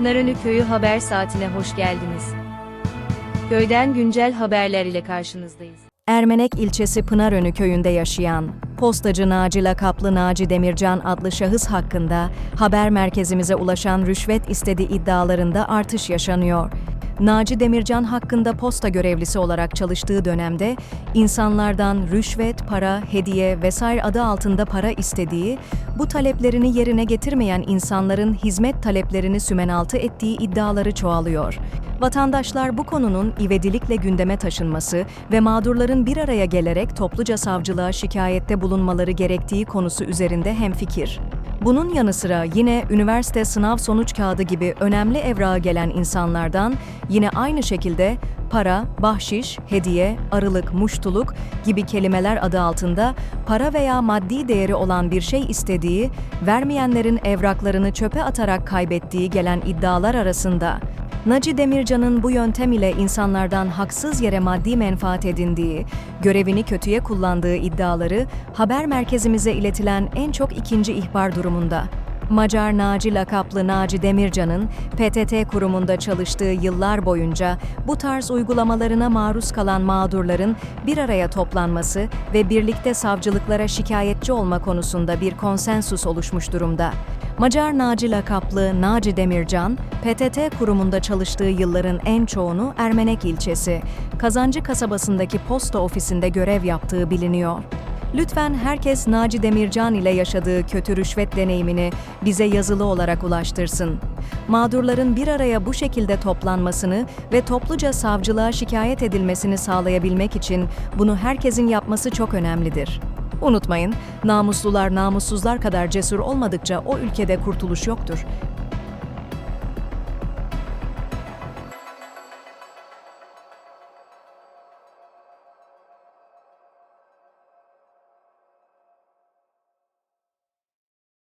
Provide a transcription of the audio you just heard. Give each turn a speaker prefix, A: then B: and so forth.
A: Pınarönü Köyü Haber Saatine hoş geldiniz. Köyden güncel haberler ile karşınızdayız.
B: Ermenek ilçesi Pınarönü köyünde yaşayan postacı Naci lakaplı Naci Demircan adlı şahıs hakkında haber merkezimize ulaşan rüşvet istediği iddialarında artış yaşanıyor. Naci Demircan hakkında posta görevlisi olarak çalıştığı dönemde insanlardan rüşvet, para, hediye vesaire adı altında para istediği, bu taleplerini yerine getirmeyen insanların hizmet taleplerini sümenaltı ettiği iddiaları çoğalıyor. Vatandaşlar bu konunun ivedilikle gündeme taşınması ve mağdurların bir araya gelerek topluca savcılığa şikayette bulunmaları gerektiği konusu üzerinde hemfikir. Bunun yanı sıra yine üniversite sınav sonuç kağıdı gibi önemli evrağa gelen insanlardan yine aynı şekilde para, bahşiş, hediye, arılık, muştuluk gibi kelimeler adı altında para veya maddi değeri olan bir şey istediği, vermeyenlerin evraklarını çöpe atarak kaybettiği gelen iddialar arasında Naci Demircan'ın bu yöntem ile insanlardan haksız yere maddi menfaat edindiği, görevini kötüye kullandığı iddiaları haber merkezimize iletilen en çok ikinci ihbar durumunda. Macar Naci lakaplı Naci Demircan'ın PTT kurumunda çalıştığı yıllar boyunca bu tarz uygulamalarına maruz kalan mağdurların bir araya toplanması ve birlikte savcılıklara şikayetçi olma konusunda bir konsensus oluşmuş durumda. Macar Naci lakaplı Naci Demircan, PTT kurumunda çalıştığı yılların en çoğunu Ermenek ilçesi, Kazancı kasabasındaki posta ofisinde görev yaptığı biliniyor. Lütfen herkes Naci Demircan ile yaşadığı kötü rüşvet deneyimini bize yazılı olarak ulaştırsın. Mağdurların bir araya bu şekilde toplanmasını ve topluca savcılığa şikayet edilmesini sağlayabilmek için bunu herkesin yapması çok önemlidir. Unutmayın, namuslular namussuzlar kadar cesur olmadıkça o ülkede kurtuluş yoktur.